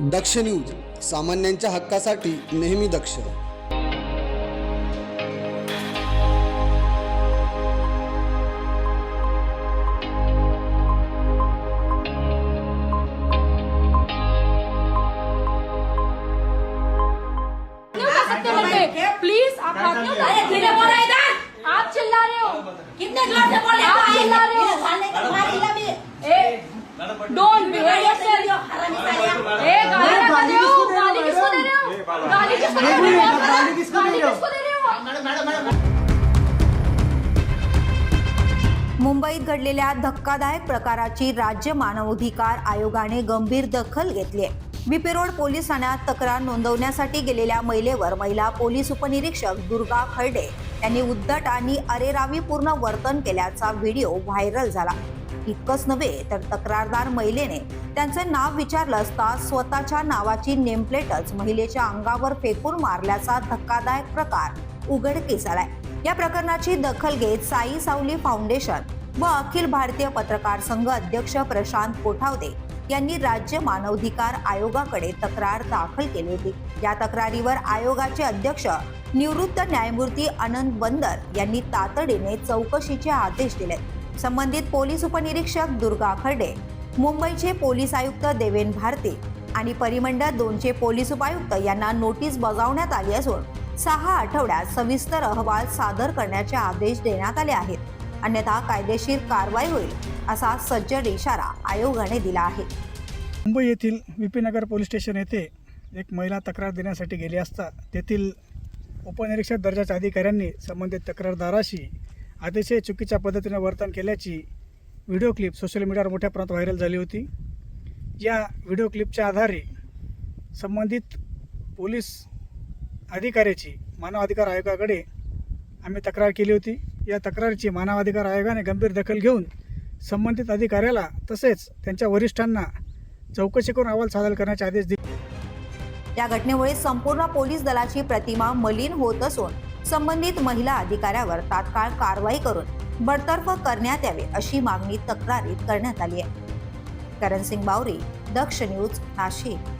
दक्ष news सामान्यांच्या हक्कासाठी नेहमी दक्ष. प्लीज़ आप चिल्ला रहे हो। कितने हरामी सालिया ए गाली ना दे हो गाली किसको दे रहे हो? गाली किसको दे रहे हो? गाली किसको दे रहे हो? मुंबईत घडलेल्या धक्कादायक प्रकाराची राज्य मानवाधिकार आयोगाने गंभीर दखल घेतली आहे. बीपी रोड पोलीस ठाण्यात तक्रार नोंदवण्यासाठी गेलेल्या महिलेवर महिला पोलीस उपनिरीक्षक दुर्गा खर्डे यांनी उद्धट आणि अरेरावीपूर्ण वर्तन केल्याचा व्हिडिओ व्हायरल झाला. इतकंच नव्हे तर तक्रारदार महिलेने त्यांचं नाव विचारलं असता स्वतःच्या नावाची नेमप्लेटच महिलेच्या अंगावर फेकून मारल्याचा धक्कादायक प्रकार उघडकीस आलाय. या प्रकरणाची दखल घेत साई सावली फाउंडेशन व अखिल भारतीय पत्रकार संघ अध्यक्ष प्रशांत कोठावदे यांनी राज्य मानवाधिकार आयोगाकडे तक्रार दाखल केली होती. या तक्रारीवर आयोगाचे अध्यक्ष निवृत्त न्यायमूर्ती आनंद बंदर यांनी तातडीने चौकशीचे आदेश दिले संबंधित पोलीस उपनिरीक्षक दुर्गा खर्डे मुंबईचे पोलीस आयुक्त देवेन भारती आणि परिमंडळ दोनचे पोलीस उपायुक्त यांना नोटीस बजावण्यात आली असून सहा आठवड्यात सविस्तर अहवाल सादर करण्याचे आदेश देण्यात आले आहेत. अन्यथा कायदेशीर कारवाई होईल असा सज्जड इशारा आयोगाने दिला आहे. मुंबई येथील विपीनगर पोलीस स्टेशन येथे एक महिला तक्रार देण्यासाठी गेली असता तेथील उपनिरीक्षक दर्जाच्या अधिकाऱ्यांनी संबंधित तक्रारदाराशी अतिशय चुकीच्या पद्धतीने वर्तन केल्याची व्हिडिओ क्लिप सोशल मीडियावर मोठ्या प्रमाणात व्हायरल झाली होती. या व्हिडिओ क्लिपच्या आधारे संबंधित पोलीस अधिकाऱ्याची मानवाधिकार आयोगाकडे आम्ही तक्रार केली होती. या तक्रारीची मानवाधिकार आयोगाने गंभीर दखल घेऊन संबंधित अधिकाऱ्याला तसेच त्यांच्या वरिष्ठांना चौकशी करून अहवाल सादर करण्याचे आदेश दिले. या घटनेमुळे संपूर्ण पोलीस दलाची प्रतिमा मलिन होत असून संबंधित महिला अधिकाऱ्यावर तात्काळ कारवाई करून बडतर्फ करण्यात यावे अशी मागणी तक्रारीत करण्यात आली आहे. करण सिंग बावरी दक्ष न्यूज नाशिक.